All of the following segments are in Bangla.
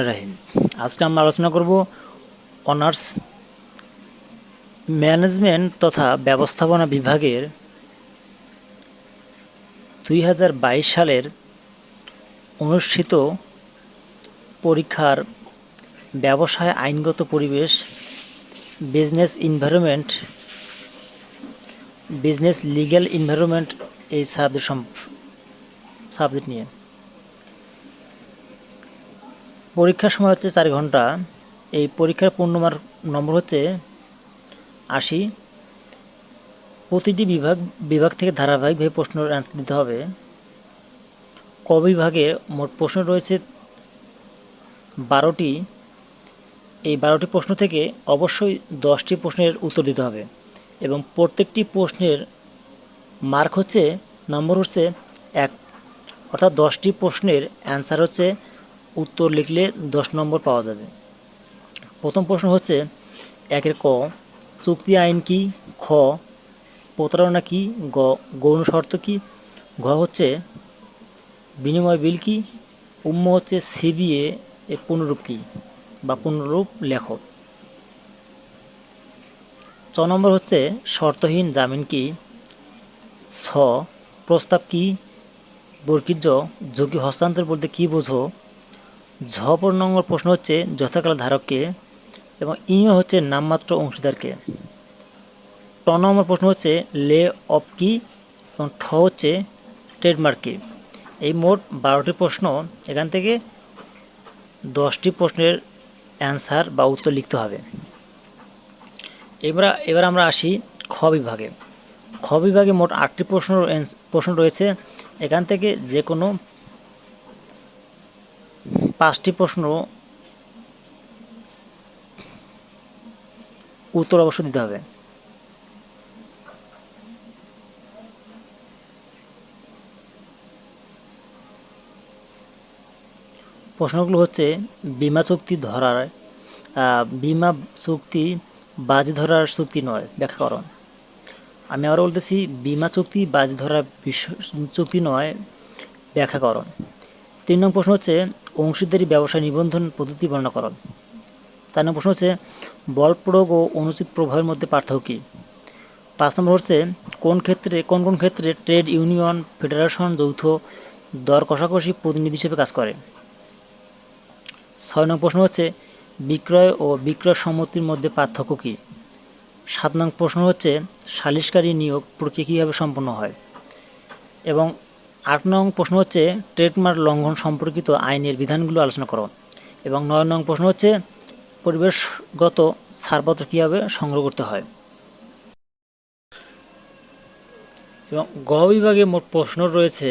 রাহিম আজকে আমরা আলোচনা করব অনার্স ম্যানেজমেন্ট তথা ব্যবস্থাপনা বিভাগের দুই হাজার বাইশ সালের অনুষ্ঠিত পরীক্ষার ব্যবসায় আইনগত পরিবেশ business environment business legal environment এই সাবজেক্ট সাবজেক্ট নিয়ে। পরীক্ষার সময় হচ্ছে চার ঘণ্টা। এই পরীক্ষার পূর্ণমার নম্বর হচ্ছে আশি। প্রতিটি বিভাগ বিভাগ থেকে ধারাবাহিকভাবে প্রশ্নের অ্যান্সার দিতে হবে। ক বিভাগে মোট প্রশ্ন রয়েছে বারোটি। এই বারোটি প্রশ্ন থেকে অবশ্যই দশটি প্রশ্নের উত্তর দিতে হবে এবং প্রত্যেকটি প্রশ্নের মার্ক হচ্ছে, নম্বর হচ্ছে এক। অর্থাৎ দশটি প্রশ্নের অ্যান্সার হচ্ছে উত্তর লিখলে দশ নম্বর পাওয়া যাবে। প্রথম প্রশ্ন হচ্ছে, একের ক, চুক্তি আইন কি? খ, প্রতারণা কি? গ, গৌণ শর্ত কি? ঘ হচ্ছে, বিনিময় বিল কি? উম্ম হচ্ছে সিবিএ এর পুনরূপ কি? বা পুনরূপ লেখ ছ নম্বর হচ্ছে, শর্তহীন জামিন কি? ছ, প্রস্তাব কি? বর্কিজ ঝুঁকি হস্তান্তর বলতে কি বোঝো? ঝ পর নম্বর প্রশ্ন হচ্ছে যথাকাল ধারককে এবং ইও হচ্ছে নামমাত্র অংশীদারকে। ট নম্বর প্রশ্ন হচ্ছে লে অফ কি এবং ঠ হচ্ছে ট্রেডমার্ক কি এই মোট বারোটি প্রশ্ন, এখান থেকে দশটি প্রশ্নের অ্যান্সার বা উত্তর লিখতে হবে। এবার এবার আমরা আসি খ বিভাগে। খ বিভাগে মোট আটটি প্রশ্ন প্রশ্ন রয়েছে, এখান থেকে যে কোনো পাঁচটি প্রশ্ন উত্তর অবশ্য দিতে হবে। প্রশ্নগুলো হচ্ছে, বিমা চুক্তি ধরার বিমা চুক্তি বাজি ধরার চুক্তি নয় ব্যাখ্যাকরণ আমি আরও বলতেছি, বিমা চুক্তি বাজি ধরার চুক্তি নয় ব্যাখ্যাকরণ তিন নম্বর প্রশ্ন হচ্ছে অংশীদারি ব্যবসায় নিবন্ধন পদ্ধতি বর্ণনাকরণ চার নম্বর প্রশ্ন হচ্ছে, বল প্রয়োগ ও অনুচিত প্রভাবের মধ্যে পার্থক্য কী? পাঁচ নম্বর হচ্ছে, কোন ক্ষেত্রে, কোন কোন ক্ষেত্রে ট্রেড ইউনিয়ন, ফেডারেশন যৌথ দর কষাকষি প্রতিনিধি হিসেবে কাজ করে? ছয় নং প্রশ্ন হচ্ছে, বিক্রয় ও বিক্রয় সম্মতির মধ্যে পার্থক্য কী? সাত নং প্রশ্ন হচ্ছে, সালিসকারী নিয়োগ প্রক্রিয়া কীভাবে সম্পন্ন হয়? এবং আট নং প্রশ্ন হচ্ছে, ট্রেডমার্ক লঙ্ঘন সম্পর্কিত আইনের বিধানগুলো আলোচনা করো। এবং নয় নং প্রশ্ন হচ্ছে, পরিবেশগত ছাড়পত্র কীভাবে সংগ্রহ করতে হয়? এবং গ বিভাগে মোট প্রশ্ন রয়েছে,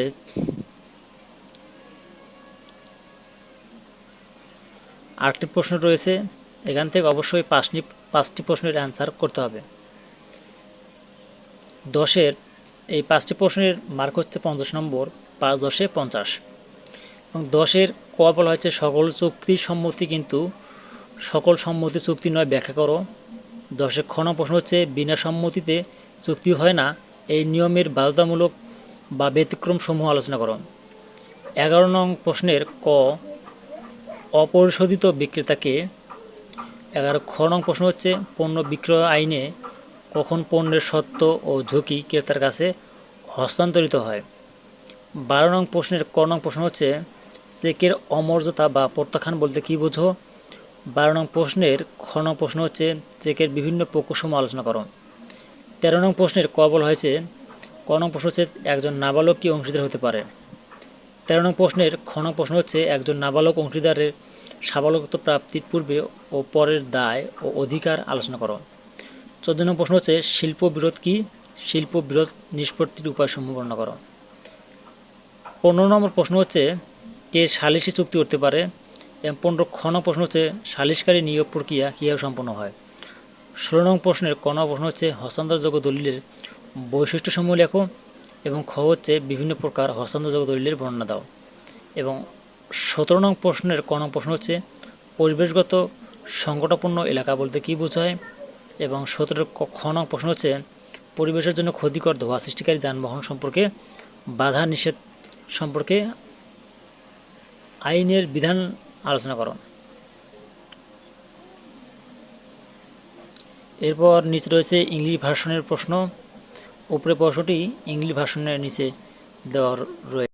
আটটি প্রশ্ন রয়েছে, এখান থেকে অবশ্যই পাঁচটি পাঁচটি প্রশ্নের অ্যান্সার করতে হবে। দশের এই পাঁচটি প্রশ্নের মার্ক হচ্ছে পঞ্চাশ নম্বর, পাঁচ দশে পঞ্চাশ। এবং দশের ক বলা হয়েছে, সকল চুক্তি সম্মতি কিন্তু, সকল সম্মতি চুক্তি নয়, ব্যাখ্যা করো। দশের ক্ষণ প্রশ্ন হচ্ছে, বিনা সম্মতিতে চুক্তি হয় না, এই নিয়মের বাধ্যতামূলক বা ব্যতিক্রম সমূহ আলোচনা করো। এগারো নং প্রশ্নের ক, অপরিশোধিত বিক্রেতাকে এগারো খ নং প্রশ্ন হচ্ছে, পণ্য বিক্রয় আইনে কখন পণ্যের সত্ত্ব ও ঝুঁকি ক্রেতার কাছে হস্তান্তরিত হয়? বারো নং প্রশ্নের ক নং প্রশ্ন হচ্ছে, চেকের অমর্যাদা বা প্রত্যাখ্যান বলতে কী বোঝো? বারো নং প্রশ্নের খ নং প্রশ্ন হচ্ছে, চেকের বিভিন্ন প্রকৌশম আলোচনা করো। তেরো নং প্রশ্নের ক বলা হয়েছে, ক নং প্রশ্ন হচ্ছে, একজন নাবালক কি অংশীদার হতে পারে? তেরো নং প্রশ্নের খ নং প্রশ্ন হচ্ছে, একজন নাবালক অংশীদারের সাবালকত্ব প্রাপ্তির পূর্বে ও পরের দায় ও অধিকার আলোচনা করো। চোদ্দ নম্বর প্রশ্ন হচ্ছে, শিল্প বিরোধ কি? শিল্প বিরোধ নিষ্পত্তির উপায়সমূহ বর্ণনা করো। পনেরো নম্বর প্রশ্ন হচ্ছে, কে সালিসি চুক্তি করতে পারে? এবং পনেরো খ নং প্রশ্ন হচ্ছে, সালিসকারী নিয়োগ প্রক্রিয়া কীভাবে সম্পন্ন হয়? ষোলো নং প্রশ্নের ক নং প্রশ্ন হচ্ছে, হস্তান্তরযোগ্য দলিলের বৈশিষ্ট্যসমূহ লেখো এবং খ হচ্ছে, বিভিন্ন প্রকার হস্তান্তরযোগ্য দলিলের বর্ণনা দাও। এবং সতেরো নং প্রশ্নের ক নং প্রশ্ন হচ্ছে, পরিবেশগত সংকটাপন্ন এলাকা বলতে কী বোঝায়? এবং সতেরো খনক প্রশ্ন হচ্ছে, পরিবেশের জন্য ক্ষতিকর ধোয়া সৃষ্টিকারী যানবাহন সম্পর্কে বাধা নিষেধ সম্পর্কে আইনের বিধান আলোচনা করুন এরপর নিচে রয়েছে ইংলিশ ভাষণের প্রশ্ন। উপরে প্রশ্নটি ইংলিশ ভাষণের নিচে দেওয়া রয়েছে